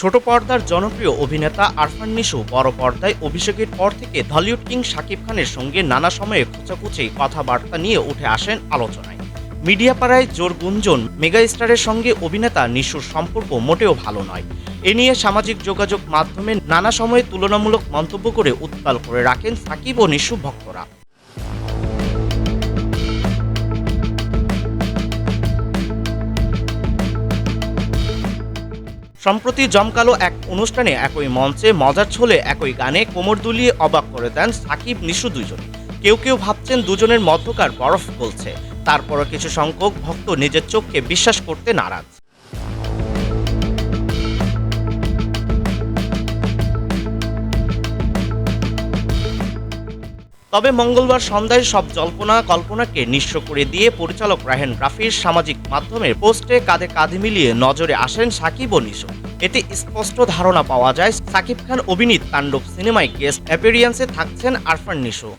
ছোট পর্দার জনপ্রিয় অভিনেতা আরফান নিশু বড় পর্দায় অভিষেকের পর থেকে হলিউড কিং শাকিব খানের সঙ্গে নানা সময়ে খোঁচাখুচি কথাবার্তা নিয়ে উঠে আসেন আলোচনায়। মিডিয়া পাড়ায় জোর গুঞ্জন মেগা স্টারের সঙ্গে অভিনেতা নিশুর সম্পর্ক মোটেও ভালো নয়। এ নিয়ে সামাজিক যোগাযোগ মাধ্যমে নানা সময়ে তুলনামূলক মন্তব্য করে উত্তাল করে রাখেন সাকিব ও নিশু ভক্তরা। সম্প্রতি জমকালো এক অনুষ্ঠানে একই মঞ্চে মজার ছলে একই গানে কোমর দুলিয়ে অবাক করে দেন সাকিব নিশু দুজন কেউ কেউ ভাবছেন দুজনের মধ্যকার বরফ গলছে। তারপরও কিছু সংখ্যক ভক্ত নিজের চোখকে বিশ্বাস করতে নারাজ। তবে মঙ্গলবার সন্ধ্যায় সব জল্পনা কল্পনাকে নিঃস্ব করে দিয়ে পরিচালক রাহেন রাফির সামাজিক মাধ্যমের পোস্টে কাঁধে কাঁধে মিলিয়ে নজরে আসেন সাকিব ও নিশো। এতে স্পষ্ট ধারণা পাওয়া যায় সাকিব খান অভিনীত তাণ্ডব সিনেমায় গেস্ট অ্যাপেরিয়েন্সে থাকছেন আরফান নিশো।